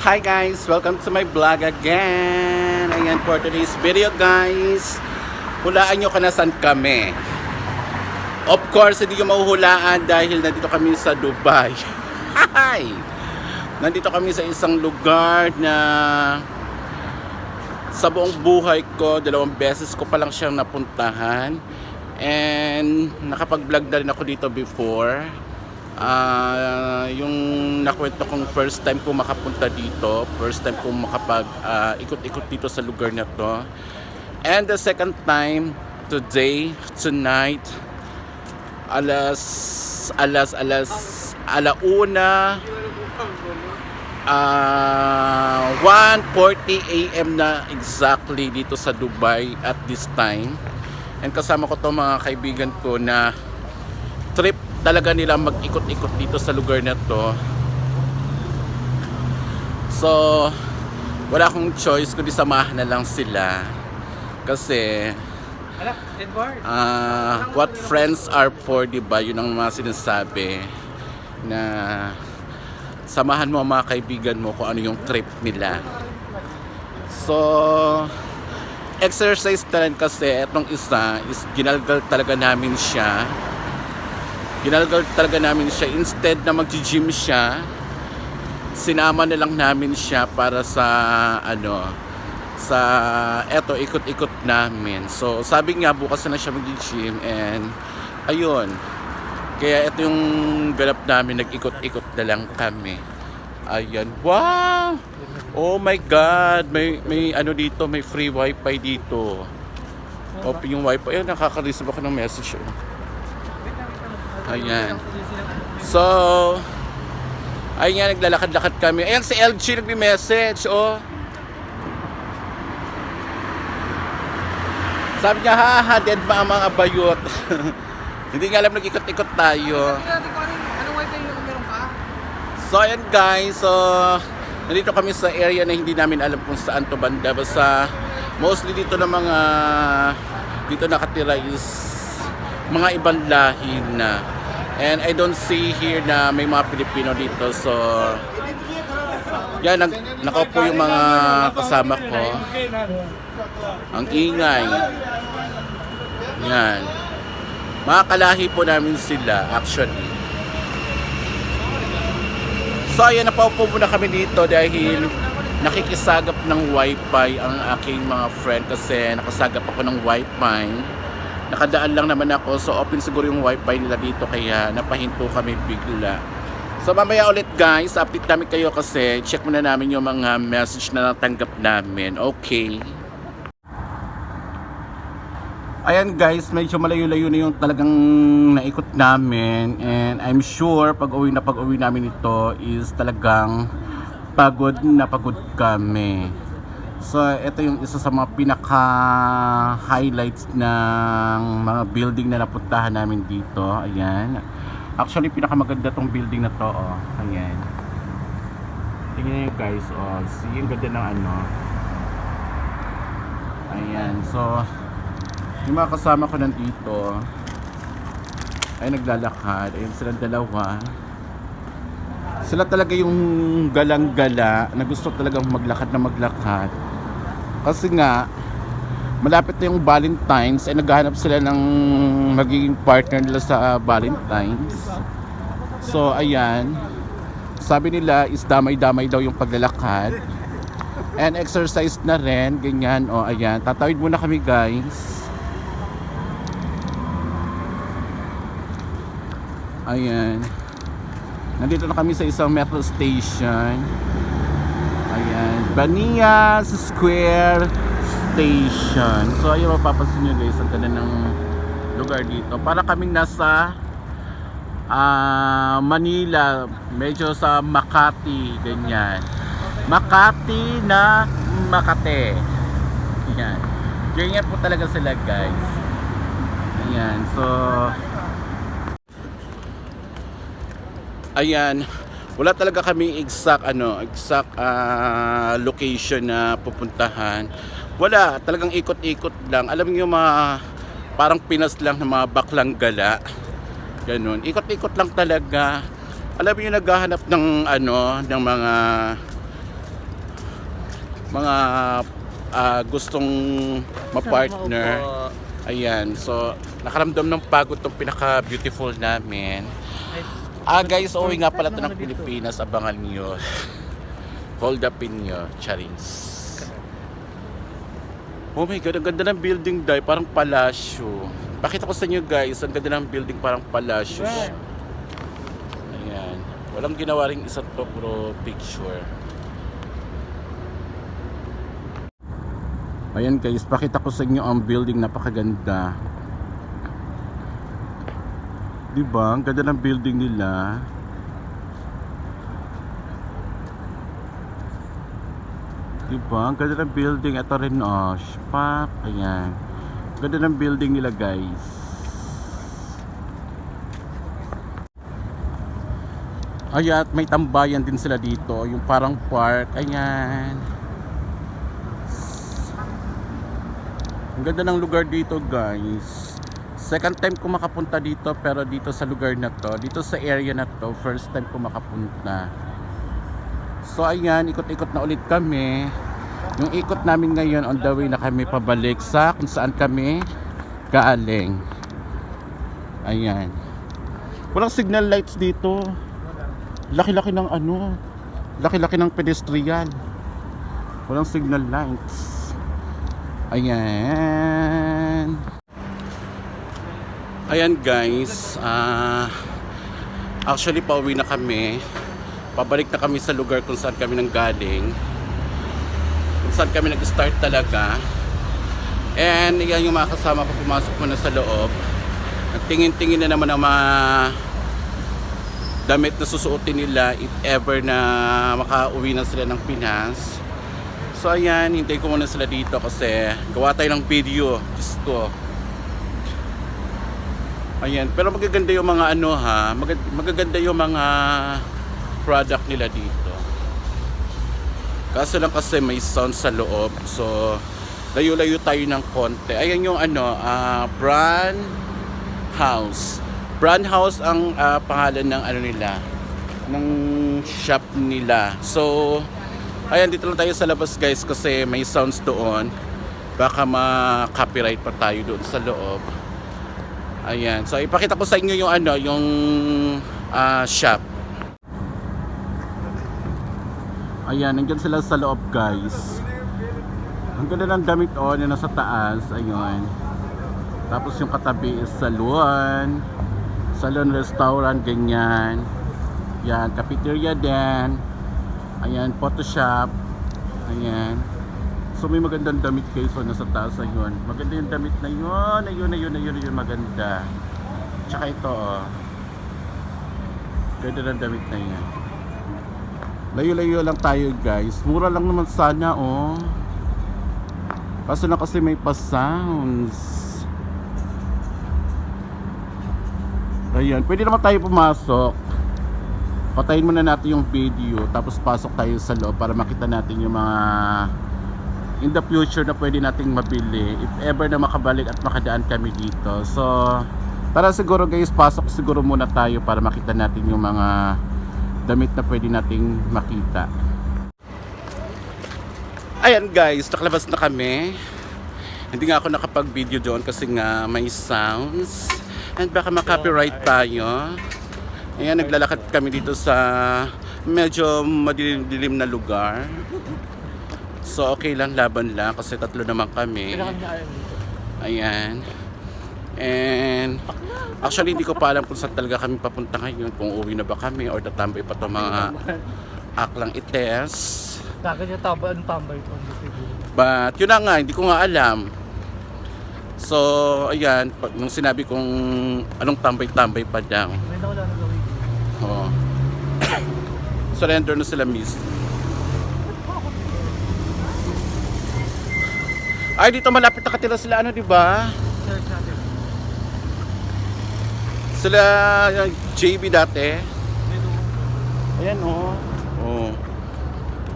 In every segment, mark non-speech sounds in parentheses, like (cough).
Hi guys! Welcome to my vlog again! Ayan for today's video guys. Hulaan nyo ka na saan kami. Of course, hindi nyo mahuhulaan dahil nandito kami sa Dubai. (laughs) Hi! Nandito kami sa isang lugar na sa buong buhay ko, dalawang beses ko pa lang siyang napuntahan. And nakapag-vlog na rin ako dito before. Ah, yung nakwento kong first time ko makapunta dito, first time ko makapag ah, ikot-ikot dito sa lugar na to. And the second time today, tonight, alas alas alas alauna ah 1:40 AM na exactly dito sa Dubai at this time. And kasama ko to mga kaibigan ko na trip talaga nila mag-ikot-ikot dito sa lugar na to. So, wala akong choice kundi samahan na lang sila. Kasi, ah, what friends are for, di ba? Yun ang mga sinasabi na samahan mo ang mga kaibigan mo kung ano yung trip nila. So, exercise rin kasi etong isa is ginalgal talaga namin siya. Ginalgal talaga namin siya. Instead na mag-gym siya, sinama na lang namin siya para sa ano sa eto ikot-ikot namin. So sabi nga bukas na siya mag-gym and ayun. Kaya ito yung ganap namin nag-ikot-ikot na lang kami. Ayan. Wow! Oh my god, may may ano dito, may free wifi dito. Open yung wifi. Ayun, nakaka-receive ako ng message. Oh. Ayan. So, ayun nga, naglalakad-lakad kami. Ayan, si LG nagbi-message, oh. Sabi niya, ha, ha, dead ba ang mga bayot? (laughs) Hindi nga alam, nag-ikot-ikot tayo. Anong, wifi yung meron ka. So, ayan guys, so, nandito kami sa area na hindi namin alam kung saan to banda. Basta, mostly dito na mga, dito nakatira is mga ibang lahi na. And I don't see here na may mga Pilipino dito. So, yan, nag, nakaupo yung mga kasama ko. Ang ingay. Yan. Mga kalahi po namin sila, actually. So ayan, napaupo muna kami dito dahil nakikisagap ng wifi ang aking mga friend kasi nakasagap ako ng wifi. Nakadaan lang naman ako so open siguro yung wifi nila dito kaya napahinto kami bigla. So mamaya ulit guys, update namin kayo kasi check muna namin yung mga message na natanggap namin. Okay. Ayan guys, medyo malayo-layo na yung talagang naikot namin and I'm sure pag uwi na pag uwi namin ito is talagang pagod na pagod kami. So ito yung isa sa mga pinaka highlights ng mga building na napuntahan namin dito. Ayan. Actually pinakamaganda tong building na to. Oh. Ayan. Tingnan niyo guys. Oh. See, yung ganda ng ano. Ayan. So yung mga kasama ko nandito ay naglalakad. Ayun silang dalawa. Sila talaga yung galang-gala na gusto talagang maglakad na maglakad. Kasi nga, malapit na yung Valentine's ay naghahanap sila ng magiging partner nila sa Valentine's. So, ayan. Sabi nila is damay-damay daw yung paglalakad. And exercise na rin, ganyan. O, ayan. Tatawid muna kami guys. Ayan. Nandito na kami sa isang metro station. Ayan. Banias Square Station. So, ayun mapapansin nyo guys. Ang ganda ng lugar dito. Para kaming nasa ah, Manila. Medyo sa Makati. Ganyan. Makati na Makate. Ayan. Ganyan po talaga sila guys. Ayan. So, ayan wala talaga kami exact ano exact ah, location na pupuntahan. Wala talagang ikot-ikot lang. Alam niyo mga parang Pinas lang na mga baklang gala. Ganun. Ikot-ikot lang talaga. Alam niyo naghahanap ng ano ng mga mga ah, gustong ma-partner. Ayan, so nakaramdam ng pagod tong pinaka-beautiful namin. Ay, Ah guys, uwi nga pala to Ano ng? Pilipinas, abangan nyo. Hold up in nyo, charings. Oh my god, ang ganda ng building dai, parang palasyo. Pakita ko sa inyo guys, ang ganda ng building parang palasyo. siya. Ayan. Walang ginawa rin isang to pro picture. Ayan guys, pakita ko sa inyo ang building napakaganda. 'Di ba? Ang ganda ng building nila. Di ba? Ang ganda ng building. Ito rin oh. Spak. Ayan. Ang ganda ng building nila guys. At may tambayan din sila dito. Yung parang park. Ayan. Ang ganda ng lugar dito guys. Second time ko makapunta dito pero dito sa lugar na to, dito sa area na to, first time ko makapunta. So ayan, ikot-ikot na ulit kami. Yung ikot namin ngayon on the way na kami pabalik sa kung saan kami galing. Ayan. Walang signal lights dito. Laki-laki ng ano, laki-laki ng pedestrian. Walang signal lights. Ayan. Ayan guys, ah actually pauwi na kami. Pabalik na kami sa lugar kung saan kami nang galing. Kung saan kami nag-start talaga. And yan yung mga kasama ko pumasok muna sa loob. Nagtingin-tingin na naman ang mga damit na susuotin nila if ever na makauwi na sila ng Pinas. So ayan, hintay ko muna sila dito kasi gawa tayo ng video. Diyos ko. Ayan, pero magaganda yung mga ano ha, magag- magaganda yung mga product nila dito. Kaso lang kasi may sound sa loob, so layo-layo tayo ng konti. Ayan yung ano, ah, brand house. Brand house ang ah, pangalan ng ano nila, ng shop nila. So, ayan dito lang tayo sa labas guys kasi may sounds doon. Baka ma-copyright pa tayo doon sa loob. Ayan. So ipakita ko sa inyo yung ano, yung ah, shop. Ayan, nandiyan sila sa loob, guys. Ang ganda ng damit oh, na nasa taas. Ayun. Tapos yung katabi is salon. Salon restaurant, ganyan. Yan, cafeteria din. Ayan, photoshop. Ayan. So may magandang damit kayo so nasa taas ayun. Maganda yung damit na yun, ayun, ayun, ayun, ayun, maganda. Tsaka ito oh. Ganda ng damit na yan. Layo-layo lang tayo guys. Mura lang naman sana oh. Kaso na kasi may pa-sounds. Ayan, pwede naman tayo pumasok. Patayin muna natin yung video tapos pasok tayo sa loob para makita natin yung mga in the future na pwede nating mabili if ever na makabalik at makadaan kami dito. So, tara siguro guys, pasok siguro muna tayo para makita natin yung mga damit na pwede nating makita. Ayan guys, nakalabas na kami. Hindi nga ako nakapag-video doon kasi nga may sounds and baka ma-copyright tayo. Ayan, naglalakad kami dito sa medyo madilim-dilim na lugar. So okay lang, laban lang kasi tatlo naman kami. Ayan. And actually hindi ko pa alam kung saan talaga kami papunta ngayon. Kung uwi na ba kami or tatambay pa itong mga aklang ites. Kaka niya tambay, anong tambay ko? But yun na nga, hindi ko nga alam. So, ayan, pag, nung sinabi kong anong tambay-tambay pa daw. Gawin. Oh. (coughs) Surrender na sila, miss. Ay, dito malapit nakatira sila, ano, di ba? Sila JB dati. Ayan, oh. Oh.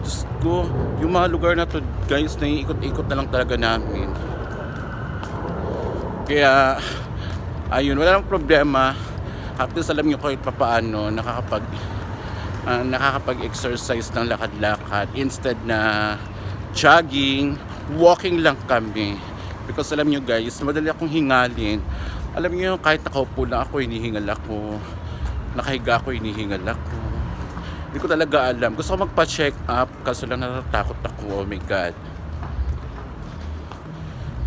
Diyos ko, yung mga lugar na to, guys, naiikot-ikot na lang talaga namin. Kaya, ayun, wala nang problema. At least alam nyo kahit papaano, nakakapag, ah, nakakapag-exercise ng lakad-lakad instead na jogging, walking lang kami. Because alam nyo guys, madali akong hingalin. Alam nyo, kahit nakaupo lang ako, hinihingal ako. Nakahiga ako, hinihingal ako. Hindi ko talaga alam. Gusto ko magpa-check up, kaso lang natatakot ako. Oh my God.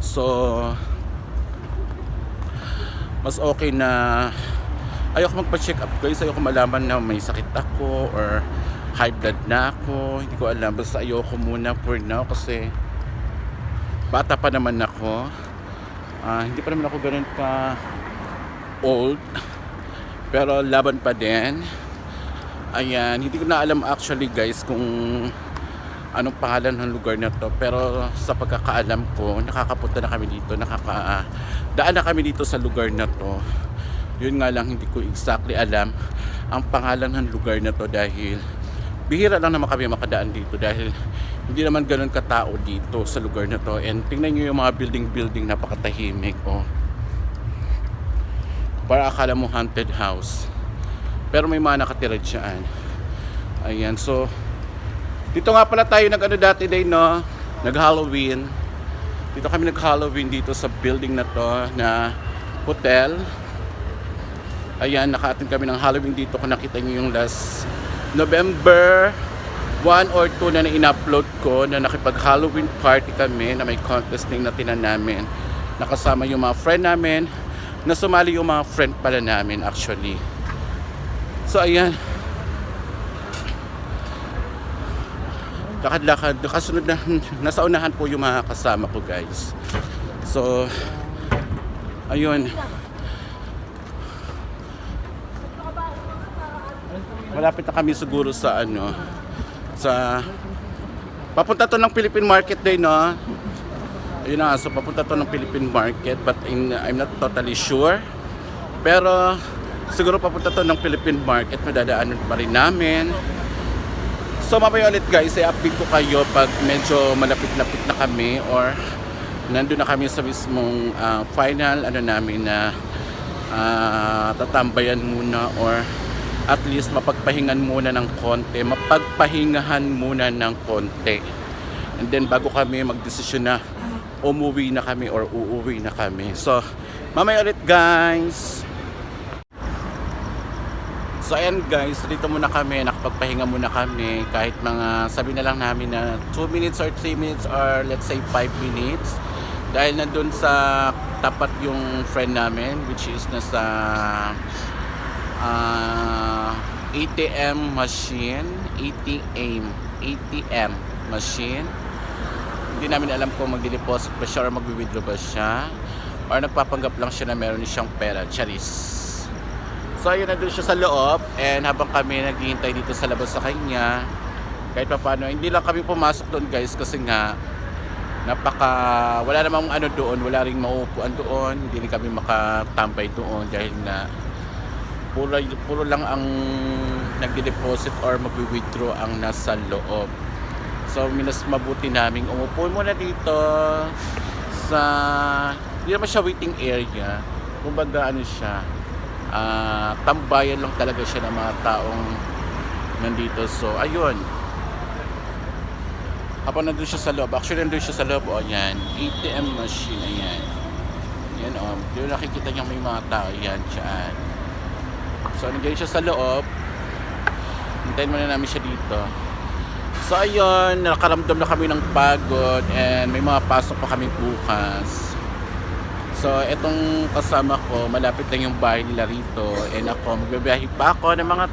So, mas okay na ayoko magpa-check up guys. Ayoko malaman na may sakit ako or high blood na ako. Hindi ko alam. Basta ayoko muna for now kasi bata pa naman ako. Ah, hindi pa naman ako ganun ka old. (laughs) Pero laban pa din. Ayan, hindi ko na alam actually guys kung anong pangalan ng lugar na to. Pero sa pagkakaalam ko, nakakapunta na kami dito, nakaka daan na kami dito sa lugar na to. Yun nga lang hindi ko exactly alam ang pangalan ng lugar na to dahil bihira lang naman kami makadaan dito dahil hindi naman ganun katao dito sa lugar na to. And tingnan nyo yung mga building-building napakatahimik. Oh. Para akala mo haunted house. Pero may mga nakatira dyan. Ayan, so dito nga pala tayo nag ano dati day no, nag Halloween. Dito kami nag Halloween dito sa building na to na hotel. Ayan, naka-attend kami ng Halloween dito kung nakita niyo yung last November 1 or 2 na na-in-upload ko na nakipag Halloween party kami na may contest din na tinan namin. Nakasama yung mga friend namin, na sumali yung mga friend pala namin actually. So ayan. Lakad-lakad. Kasunod na, (laughs) nasa unahan po yung mga kasama ko guys. So, ayun. Malapit na kami siguro sa ano, sa, papunta to ng Philippine Market Day, no? Ayun na, so papunta to ng Philippine Market but in, I'm not totally sure. Pero, siguro papunta to ng Philippine Market, madadaanan pa rin namin. So mamaya ulit guys, i-update ko kayo pag medyo malapit-lapit na kami or nandun na kami sa mismong ah, final ano namin na ah, tatambayan muna or at least mapagpahingan muna ng konti, mapagpahingahan muna ng konti. And then bago kami magdesisyon na umuwi na kami or uuwi na kami. So mamaya ulit guys. So ayan guys, dito muna kami, nakapagpahinga muna kami kahit mga sabi na lang namin na 2 minutes or 3 minutes or let's say 5 minutes dahil nandun sa tapat yung friend namin which is nasa ah, ATM machine, ATM, ATM machine. Hindi namin alam kung magdi-deposit ba siya or magwi-withdraw ba siya or nagpapanggap lang siya na meron siyang pera, charis. So ayun, nandun siya sa loob and habang kami naghihintay dito sa labas sa kanya, kahit pa paano, hindi lang kami pumasok doon guys kasi nga napaka, wala namang ano doon, wala ring mauupuan doon, hindi rin kami makatambay doon dahil na puro, puro lang ang nagde-deposit or magwi-withdraw ang nasa loob. So minas mabuti namin umupo muna dito sa hindi naman siya waiting area. Kumbaga ano siya, ah, tambayan lang talaga siya ng mga taong nandito. So, ayun. Habang nandun siya sa loob, actually nandun siya sa loob, o yan, ATM machine, ayan. Yan o, doon nakikita niyo may mga tao, yan, dyan. So, nandiyan siya sa loob. Hintayin muna namin siya dito. So, ayun, nakaramdam na kami ng pagod and may mga pasok pa kami bukas. So, etong kasama ko, malapit lang yung bahay nila rito. And ako, magbabiyahe pa ako ng mga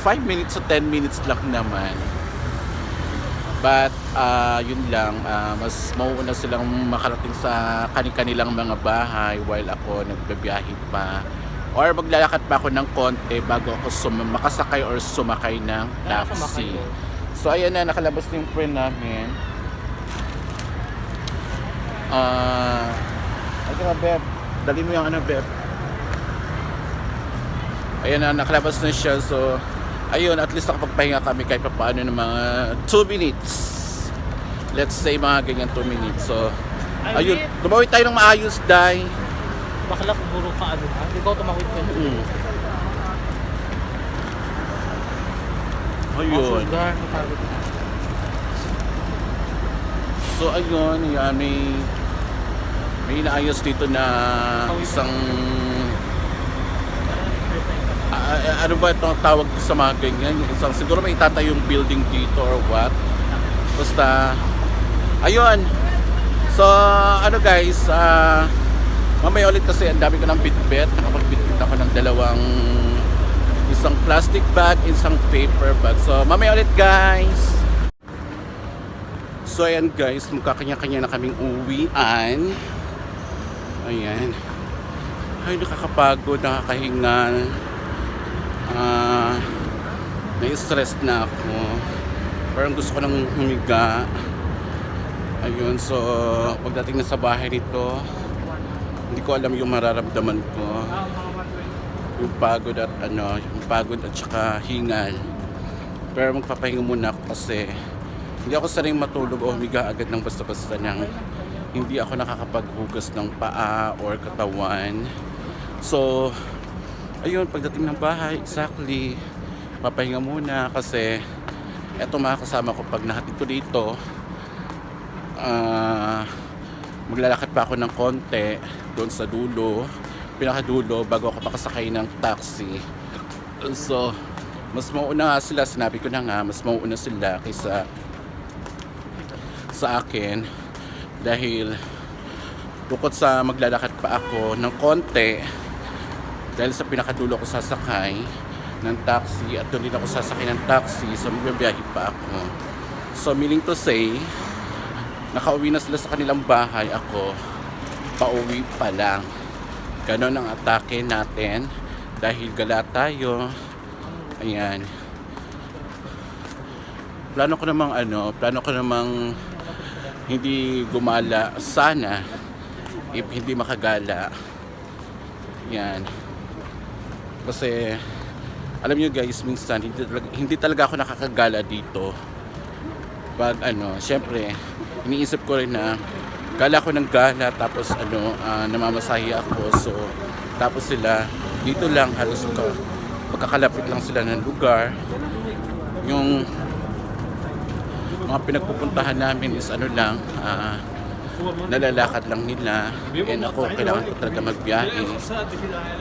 5 minutes to 10 minutes lang naman. But, ah, yun lang, ah, mas mauuna silang makarating sa kanilang mga bahay while ako nagbabiyahe pa. Or maglalakad pa ako ng konti bago ako sum- makasakay or sumakay ng Ah, taxi. So, ayan na, nakalabas na yung friend namin. Ah, ay ka Beb. Dali mo yung ano, Beb. Ayan na, nakalabas na siya. So, ayun, at least nakapagpahinga kami kahit pa paano ng mga 2 minutes. Let's say mga ganyan 2 minutes. So, ayun, lumawi tayo ng maayos, Day. Bakla puro ka ano ha? Ikaw tumawid ka. Mm. Ayun. So ayun, yan may may inaayos dito na isang ah, ano ba itong tawag sa mga ganyan? Yung isang, siguro may itatayong building dito or what. Basta, ayun. So, ano guys, ah, mamaya ulit kasi ang dami ko ng bitbit. Nakapagbitbit ako ng dalawang isang plastic bag, isang paper bag. So, mamaya ulit guys. So, ayan guys, magkakanya-kanya na kaming uwian. Ayan. Ay, nakakapagod, nakakahingal. Ah, na-stress na ako. Parang gusto ko nang humiga. Ayun, so pagdating na sa bahay nito, hindi ko alam yung mararamdaman ko. Yung pagod at ano, yung pagod at saka hingal. Pero magpapahinga muna ako kasi hindi ako sanay matulog o humiga agad ng basta-basta niyang hindi ako nakakapaghugas ng paa or katawan. So, ayun, pagdating ng bahay, exactly, papahinga muna kasi eto mga kasama ko pag nahatid ko dito, ah, maglalakad pa ako ng konti doon sa dulo, pinakadulo bago ako makasakay ng taxi. So, mas mauna nga sila, sinabi ko na nga, mas mauna sila kaysa sa akin dahil bukod sa maglalakad pa ako ng konti dahil sa pinakadulo ko sasakay ng taxi at doon din ako sasakay ng taxi so magbabiyahe pa ako so meaning to say nakauwi na sila sa kanilang bahay. Ako pauwi pa lang. Ganon ang atake natin. Dahil gala tayo. Ayan. Plano ko namang ano plano ko namang hindi gumala. Sana if hindi makagala. Yan kasi alam niyo guys minsan hindi talaga, hindi talaga ako nakakagala dito. Pag ano syempre iniisip ko rin na gala ko ng gala tapos ano ah, namamasahe ako. So tapos sila dito lang halos ko magkakalapit lang sila ng lugar. Yung mga pinagpupuntahan namin is ano lang ah, nalalakad lang nila. And ako kailangan ko talaga magbiyahe.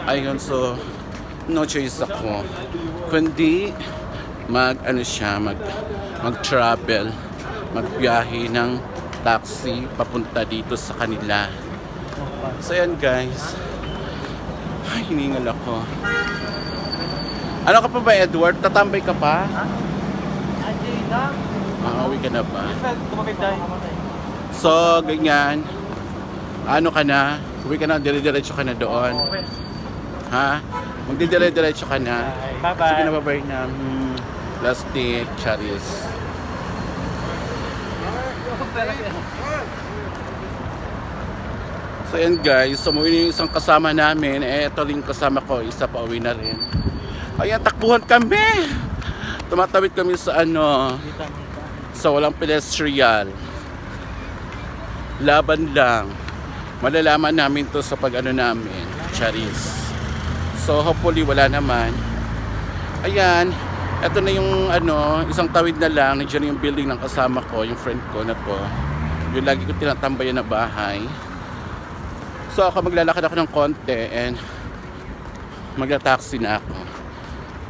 Ayun so no choice ako. Kundi mag ano siya mag mag travel magbiyahe ng taxi papunta dito sa kanila so yan guys ay hiningal ako ano ka pa ba Edward tatambay ka pa lang. Makauwi ka na ba. So, ganyan. Ano ka na? Uwi ka na, dire-diretso ka na doon. Ha? Magdidire-diretso ka na. Bye-bye. Sige na, bye-bye na. Hmm, plastic, charis. So, yan guys. Sumuwi na yung isang kasama namin. Eh, ito rin kasama ko. Isa pa uwi na rin. Ayan, takbuhan kami! Tumatawid kami sa ano, sa walang pedestrian. Laban lang. Malalaman namin to sa pag ano namin, Charis. So hopefully wala naman. Ayan, eto na yung ano, isang tawid na lang, nandiyan yung building ng kasama ko, yung friend ko na to. Yung lagi ko tinatambayan na bahay. So ako maglalakad ako ng konti and magla-taxi na ako.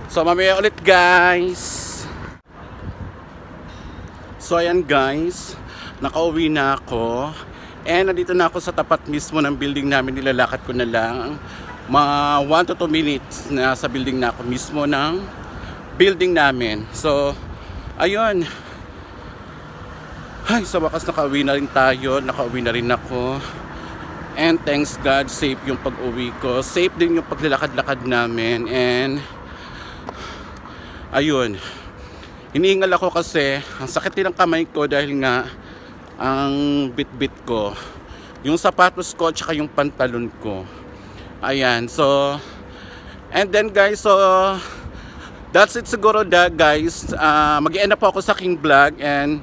So mamaya ulit guys. So ayan guys, nakauwi na ako. And nandito na ako sa tapat mismo ng building namin. Nilalakad ko na lang. Mga 1 to 2 minutes na sa building na ako mismo ng building namin. So, ayun. Ay, sa wakas nakauwi na rin tayo. Nakauwi na rin ako. And thanks God, safe yung pag-uwi ko. Safe din yung paglalakad-lakad namin. And, ayun. Hinihingal ako kasi ang sakit din ng kamay ko dahil nga ang bit-bit ko. Yung sapatos ko at saka yung pantalon ko. Ayan, so and then guys, so that's it siguro da guys. Uh, mag-end up ako sa aking vlog and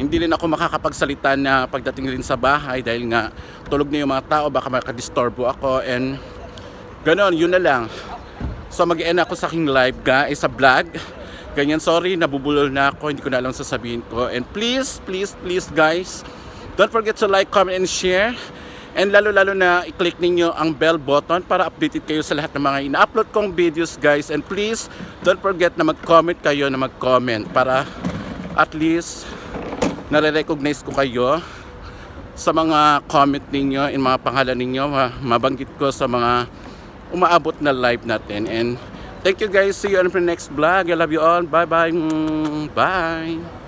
hindi rin ako makakapagsalita na pagdating rin sa bahay dahil nga tulog na yung mga tao baka makadisturbo ako and ganon, yun na lang. So mag-end ako sa aking live guys, sa vlog. Ganyan, sorry, nabubulol na ako, hindi ko na alam sasabihin ko. And please, please, please guys, Don't forget to like, comment, and share. And lalo-lalo na i-click ninyo ang bell button para updated kayo sa lahat ng mga ina-upload kong videos guys. And please, don't forget na mag-comment kayo na mag-comment para at least nare-recognize ko kayo sa mga comment ninyo and mga pangalan ninyo. Ma- Mabanggit ko sa mga umaabot na live natin. And thank you guys. See you on the next vlog. I love you all. Mm, Bye.